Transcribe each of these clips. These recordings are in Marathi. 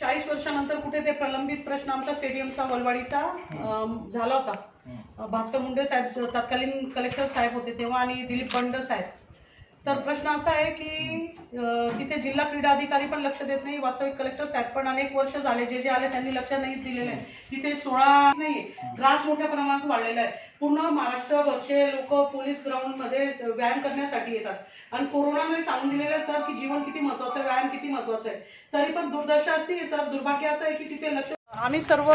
चाळीस वर्षानंतर कुठे ते प्रलंबित प्रश्न आमचा स्टेडियमचा वलवाडीचा झाला होता. भास्कर मुंडे साहेब तत्कालीन कलेक्टर साहेब होते तेव्हा आणि दिलीप बंड साहेब. तर प्रश्न असा आहे की तिथे जिल्हा क्रीडा अधिकारी पण लक्ष देत नाही. वास्तविक कलेक्टर साहेब पण अनेक वर्ष झाले जे जे आले त्यांनी लक्ष नाही दिलेलं आहे. तिथे सोळा नाही त्रास मोठ्या प्रमाणात वाढलेला आहे. पूर्ण महाराष्ट्रभरचे लोक पोलीस ग्राउंडमध्ये व्यायाम करण्यासाठी येतात. आणि कोरोनाने सांगून दिलेलं आहे सर की जीवन किती महत्वाचं आहे व्यायाम किती महत्वाचं आहे. तरी पण दुर्दशा अशी आहे सर दुर्भाग्य असं आहे की तिथे लक्ष आम्ही सर्व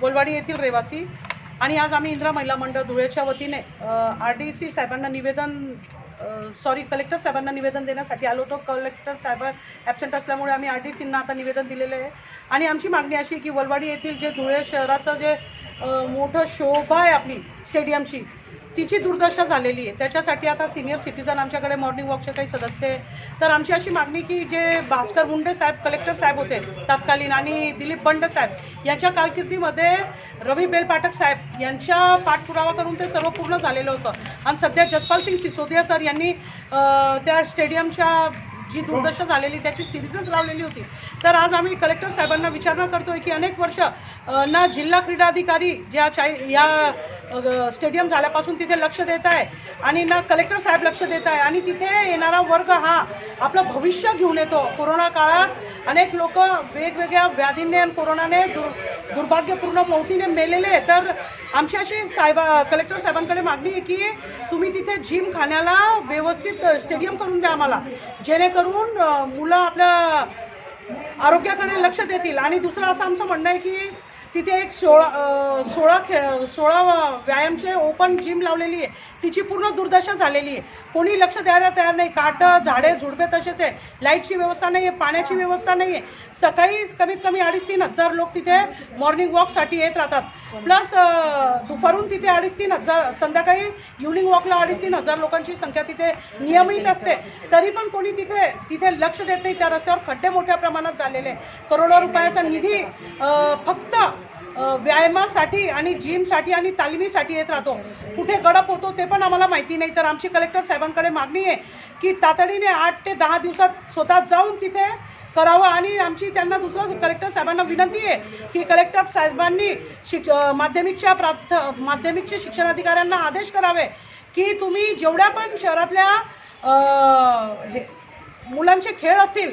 बोलवाडी येथील रहिवासी. आणि आज आम्ही इंदिरा महिला मंडळ धुळेच्या वतीने आर डी सी साहेबांना निवेदन सॉरी कलेक्टर साहेबांना निवेदन देण्यासाठी आलो होतो. कलेक्टर साहेब ॲबसेंट असल्यामुळे आम्ही आर डी सींना आता निवेदन दिलेलं आहे. आणि आमची मागणी अशी की वलवाडी येथील जे धुळे शहराचं जे मोठं शोभा आहे आपली स्टेडियमची तिची दुर्दशा झालेली आहे. त्याच्यासाठी आता सिनियर सिटीजन आमच्याकडे मॉर्निंग वॉकचे काही सदस्य आहे तर आमची अशी मागणी की जे भास्कर मुंडे साहेब कलेक्टर साहेब होते तत्कालीन आणि दिलीप बंड साहेब यांच्या कारकिर्दीमध्ये रवी बेलपाठक साहेब यांच्या पाठपुरावा करून ते सर्व पूर्ण झालेलं होतं. आणि सध्या जसपाल सिंग सिसोदिया सर यांनी त्या स्टेडियमच्या जी दुर्दशा झालेली त्याची सिरीजच लावलेली होती. तर आज आम्ही कलेक्टर साहेबांना विचारणा करतोय की अनेक वर्ष ना जिल्हा क्रीडा अधिकारी ज्या चाई या स्टेडियम झाल्यापासून तिथे लक्ष देत आहे आणि ना कलेक्टर साहेब लक्ष देत आहे. आणि तिथे येणारा वर्ग हा आपलं भविष्य घेऊन येतो. कोरोना काळात अनेक लोक वेगवेगळ्या व्याधींनी आणि कोरोनाने दुर् दुर्भाग्यपूर्ण मौतीने मेलेले आहे तर आमची अशी साहेबा कलेक्टर साहेबांकडे मागणी आहे की तुम्ही तिथे जिम खाण्याला व्यवस्थित स्टेडियम करून द्या आम्हाला. जेणेकरून मुलं आपल्या आरोग्याकडे लक्ष देतील. आणि दुसरं असं आमचं म्हणणं आहे की तिथे एक सोळा सोळा खेळ सोळा व्यायामचे ओपन जिम लावलेली आहे. तिची पूर्ण दुर्दशा झालेली आहे. कोणी लक्ष द्यायला तयार नाही. काटं झाडे झुडपे तसेच आहे. लाईटची व्यवस्था नाही आहे पाण्याची व्यवस्था नाही आहे सकाळी कमीत कमी अडीच तीन हजार लोक तिथे मॉर्निंग वॉकसाठी येत राहतात. प्लस दुपारून तिथे अडीच तीन हजार संध्याकाळी इव्हनिंग वॉकला अडीच तीन हजार लोकांची संख्या तिथे नियमित असते. तरी पण कोणी तिथे तिथे लक्ष देत नाही. त्या रस्त्यावर खड्डे मोठ्या प्रमाणात झालेले करोडो रुपयाचा निधी फक्त व्यायामासाठी आणि जिमसाठी आणि तालिमीसाठी येत राहतो. कुठे गडप होतो ते पण आम्हाला माहिती नाही. तर आमची कलेक्टर साहेबांकडे मागणी आहे की तातडीने आठ ते दहा दिवसात स्वतः जाऊन तिथे करावं. आणि आमची त्यांना दुसरं कलेक्टर साहेबांना विनंती आहे की कलेक्टर साहेबांनी शिक माध्यमिकच्या प्राप्त माध्यमिकच्या शिक्षणाधिकाऱ्यांना आदेश करावे की तुम्ही जेवढ्या पण शहरातल्या हे मुलांचे खेळ असतील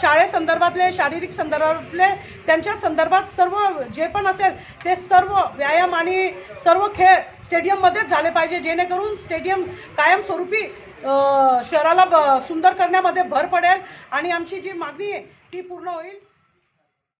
शाळेसंदर्भातले शारीरिक संदर्भातले त्यांच्या संदर्भात सर्व जे पण असेल ते सर्व व्यायाम आणि सर्व खेळ स्टेडियममध्येच झाले पाहिजे जेणेकरून स्टेडियम कायमस्वरूपी शहराला ब सुंदर करण्यामध्ये भर पडेल. आणि आमची जी मागणी आहे ती पूर्ण होईल.